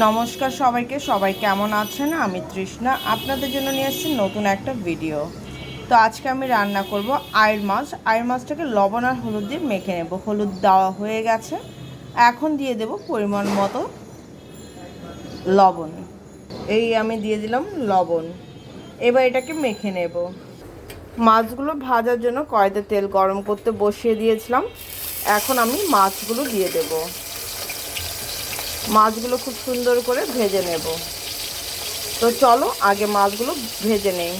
নমস্কার সবাইকে। সবাই কেমন আছেন? আমি তৃষ্ণা। আপনাদের জন্য নিয়ে এসেছি নতুন একটা ভিডিও তো আজকে আমি রান্না করব আয়ের মাছ। আয়ের মাছটাকে লবণ আর হলুদ দিয়ে মেখে নেব। হলুদ দেওয়া হয়ে গেছে। এখন দিয়ে দেব পরিমাণ মতো লবণ। এই আমি দিয়ে দিলাম লবণ। এবার এটাকে মেখে নেব। মাছগুলো ভাজার জন্য কড়াইতে তেল গরম করতে বসিয়ে দিয়েছিলাম। এখন আমি মাছগুলো দিয়ে দেবো। মাছগুলো খুব সুন্দর করে ভেজে নেব। তো চলো আগে মাছগুলো ভেজে নেই।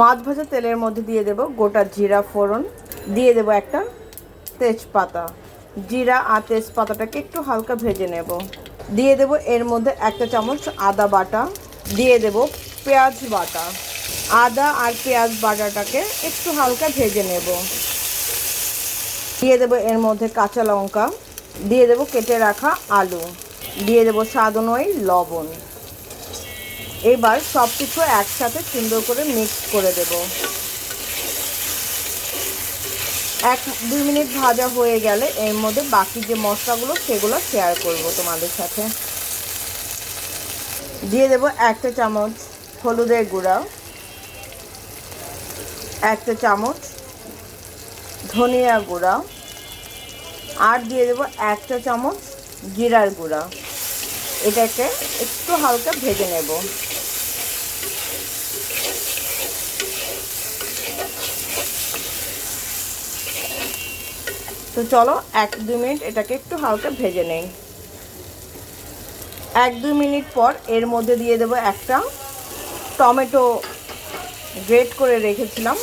মাছ ভাজা তেলের মধ্যে দিয়ে দেব গোটা জিরা ফোড়ন। দিয়ে দেব একটা তেজপাতা। জিরা আর তেজপাতাটাকে একটু হালকা ভেজে নেব। দিয়ে দেব এর মধ্যে একটা চামচ আদা বাটা। দিয়ে দেব পেঁয়াজ বাটা। আদা আর পেঁয়াজ বাটাটাকে একটু হালকা ভেজে নেব। দিয়ে দেব এর মধ্যে কাঁচা লঙ্কা। দিয়ে দেবো কেটে রাখা আলু, দিয়ে দেবো স্বাদ অনুযায়ী লবণ। এবার সব কিছু একসাথে সুন্দর করে মিক্স করে দেব। এক, দুই মিনিট ভাজা হয়ে গেলে এর মধ্যে বাকি যে মশলাগুলো সেগুলো শেয়ার করব তোমাদের সাথে। দিয়ে দেব একটা চামচ হলুদের গুঁড়া, একটা চামচ ধনিয়া গুঁড়া আর দিয়ে দেবো একটা চামচ জিরার গুঁড়া। এটাকে একটু হালকা ভেজে নেব। তো চলো এক দুই মিনিট এটাকে একটু হালকা ভেজে নেই। এক দুই মিনিট পর এর মধ্যে দিয়ে দেবো একটা টমেটো গ্রেট করে রেখেছিলাম।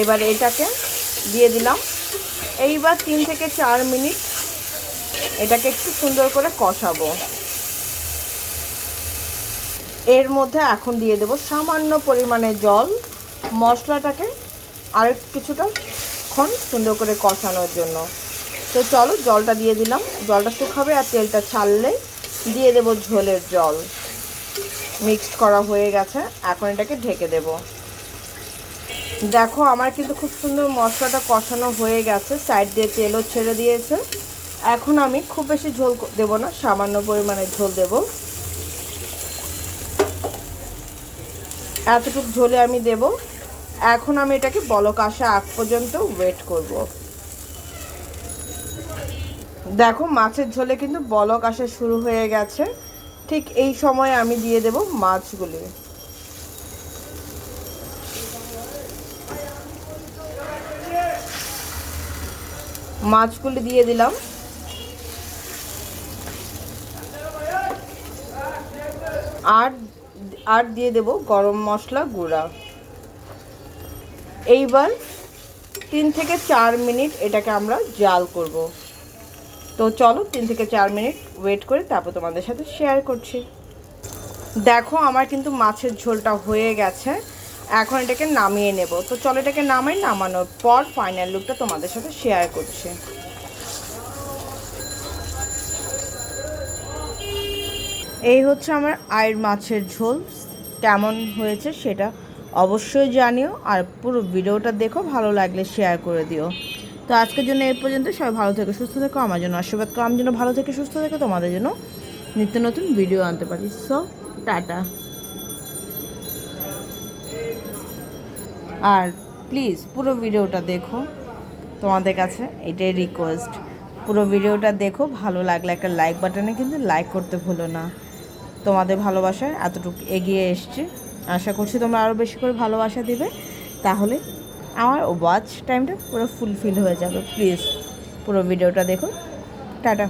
এবার এটাকে দিয়ে দিলাম এইবার তিন থেকে চার মিনিট এটাকে একটু সুন্দর করে কষাবো। এর মধ্যে এখন দিয়ে দেব সামান্য পরিমাণে জল। মশলাটাকে আরেক কিছুটা ক্ষণ সুন্দর করে কষানোর জন্য। তো চলো জলটা দিয়ে দিলাম। জলটা শুকাবে আর তেলটা ছাড়লে দিয়ে দেব ঝোলের জল। মিক্সড করা হয়ে গেছে। এখন এটাকে ঢেকে দেবো। দেখো, আমার কিন্তু খুব সুন্দর মশলাটা কষানো হয়ে গেছে। সাইড দিয়ে তেলও ছেড়ে দিয়েছে। এখন আমি খুব বেশি ঝোল দেব না, সামান্য পরিমাণে ঝোল দেব। এতটুকু ঝোলে আমি দেব। এখন আমি এটাকে বলক আসা আগ পর্যন্ত ওয়েট করব। দেখো, মাছের ঝোলে কিন্তু বলক আসা শুরু হয়ে গেছে। ঠিক এই সময় আমি দিয়ে দেব মাছগুলি। মাছগুলি দিয়ে দিলাম। আর আর দিয়ে দেব গরম মশলা গুঁড়া। এইবার তিন থেকে চার মিনিট এটাকে আমরা জাল করব। তো চলো তিন থেকে চার মিনিট ওয়েট করে তারপর তোমাদের সাথে শেয়ার করছি। দেখো আমার কিন্তু মাছের ঝোলটা হয়ে গেছে। এখন এটাকে নামিয়ে নেব। তো চলো এটাকে নামাই, নামানোর পর ফাইনাল লুকটা তোমাদের সাথে শেয়ার করছি। এই হচ্ছে আমার আয়ের মাছের ঝোল। কেমন হয়েছে সেটা অবশ্যই জানিও আর পুরো ভিডিওটা দেখো, ভালো লাগলে শেয়ার করে দিও। তো আজকের জন্য এই পর্যন্ত, সবাই ভালো থেকে, সুস্থ থেকো, আমার জন্য আশীর্বাদ করো আমার জন্য ভালো থেকে সুস্থ থেকো তোমাদের জন্য নিত্য নতুন ভিডিও আনতে পারি। So tata. আর প্লিজ পুরো ভিডিওটা দেখো তোমাদের কাছে, এটাই রিকোয়েস্ট পুরো ভিডিওটা দেখো, ভালো লাগলে একটা লাইক বাটনে কিন্তু লাইক করতে ভুলো না। তোমাদের ভালোবাসায় এতটুকু এগিয়ে এসছে। আশা করছি তোমরা আরও বেশি করে ভালোবাসা দিবে। তাহলে আমার ওয়াচ টাইমটা পুরো ফুলফিল হয়ে যাবে। প্লিজ পুরো ভিডিওটা দেখো। টাটা।